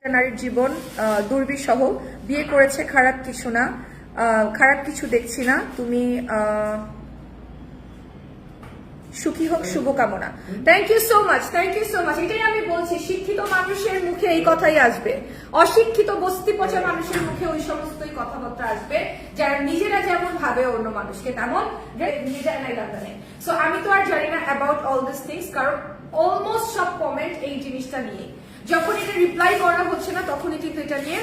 একটা নারীর জীবন আহ, দুর্বিষহ। বিয়ে করেছে খারাপ কিছু না। খারাপ কিছু দেখছি না। তুমি সুখী হোক শুভকামনা thank you so much thank you so much এটাই আমি বলছি শিক্ষিত মানুষের মুখে এই কথাই আসবে। অশিক্ষিত বস্তি পচা মানুষের মুখে ওই সমস্তই কথাবার্তা আসবে। যারা নিজেরা যেমন ভাবে অন্য মানুষকে তেমন সো আমি তো আর জানি না অ্যাবাউট অল দিস থিংস কারণ অলমোস্ট সব কমেন্ট এই জিনিসটা নিয়ে যখন এটা রিপ্লাই করা হচ্ছে না, তখনই কিন্তু এটা নিয়ে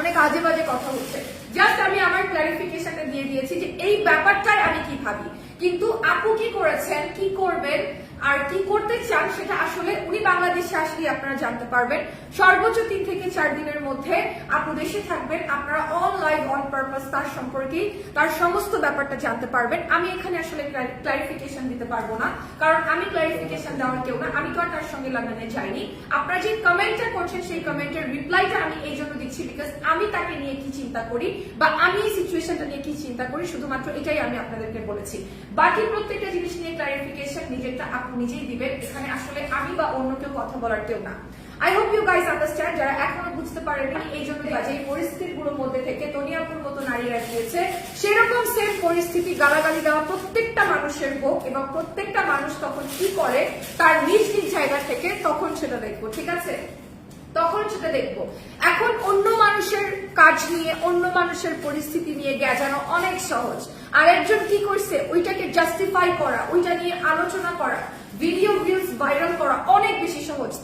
অনেক আজে বাজে কথা হচ্ছে। জাস্ট আমি আমার ক্লারিফিকেশনটা দিয়ে দিয়েছি যে এই ব্যাপারটাই আমি কি ভাবি। কিন্তু আপু কি করেছেন, কি করবেন আর কি করতে চান সেটা আসলে উনি বাংলাদেশে আসলেই আপনারা জানতে পারবেন। সর্বোচ্চ তিন থেকে চার দিনের মধ্যে আপু দেশে থাকবেন, আপনারা অন লাইভ অন পারপাস তার সম্পর্কে তার সমস্ত ব্যাপারটা জানতে পারবেন। আমি এখানে আসলে ক্লারিফিকেশন দিতে পারব না, কারণ আমি ক্লারিফিকেশন দেওয়ার কেউ না, আমি তো আর তার সঙ্গে লন্ডনে যাইনি। আপনারা যে কমেন্টটা করছেন, সেই কমেন্টের রিপ্লাইটা আমি এই জন্য দিচ্ছি বিকজ আমি তাকে নিয়ে কি চিন্তা করি বা আমি এই সিচুয়েশনটা নিয়ে কি চিন্তা করি, শুধুমাত্র এটাই আমি আপনাদেরকে বলেছি। বাকি প্রত্যেকটা জিনিস নিয়ে ক্লারিফিকেশন নিজেরটা আপনি নিজেই দিবেন। এখানে আসলে আমি বা অন্য কেউ কথা বলার কেউ না। I hope you guys understand যারা এখনও বুঝতে পারেনি এই জন্য যে পরিস্থিতিগুলোর মধ্যে থেকে তনিয়াপুর মতো নারীরা গিয়েছে সেরকম সেম পরিস্থিতি গালাগালি দেওয়া প্রত্যেকটা মানুষের হোক এবং প্রত্যেকটা মানুষ তখন কি করে, তার নিজ নিজ জায়গা থেকে তখন সেটা দেখব। ঠিক আছে? তখন সেটা দেখব। এখন অন্য মানুষের কাজ নিয়ে, অন্য মানুষের পরিস্থিতি নিয়ে গেজানো অনেক সহজ। আর একজন কি করছে? ওইটাকে জাস্টিফাই করা, ওইটা নিয়ে আলোচনা করা ভিডিও ভিউজ ভাইরাল করা অনেক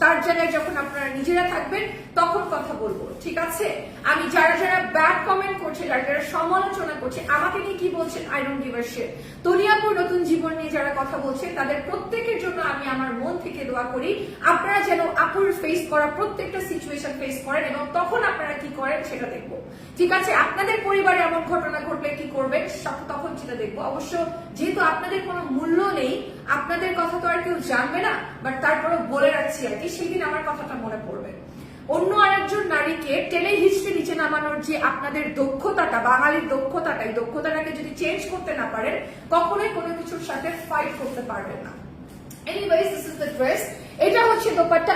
তার জায়গায় যখন আপনারা নিজেরা থাকবেন, তখন কথা বলব, ঠিক আছে? আমি যারা যারা ব্যাড কমেন্ট করছে, যারা যারা সমালোচনা করছে, আমাকে নিয়ে কি বলছেন? I don't give a share Taliyapur নতুন জীবন নিয়ে যারা কথা বলছে, তাদের প্রত্যেকের জন্য আমি আমার মন থেকে দোয়া করি, আপনারা যেন আপুর ফেস করা, প্রত্যেকটা সিচুয়েশন ফেস করেন এবং তখন আপনারা কি করেন সেটা দেখব। ঠিক আছে? আপনাদের পরিবারে এমন ঘটনা ঘটলে কি করবেন? তখন সেটা দেখব। অবশ্য যেহেতু আপনাদের কোনো মূল্য নেই, আপনাদের কথা তো কেউ জানবে না বাট তারপরে বলে রাখছি আর কি, সেদিন আমার কথাটা মনে পড়বে। অন্য আরেকজন নারীকে টেনে হিস্ট্রি নিচে নামানোর যে আপনাদের দক্ষতাটা, বাঙালির দক্ষতাটা, এই দক্ষতাটাকে যদি চেঞ্জ করতে না পারেন, কখনোই কোনো কিছুর সাথে ফাইট করতে পারবেন না। Anyways this is the dress এটা হচ্ছে দোপাট্টা।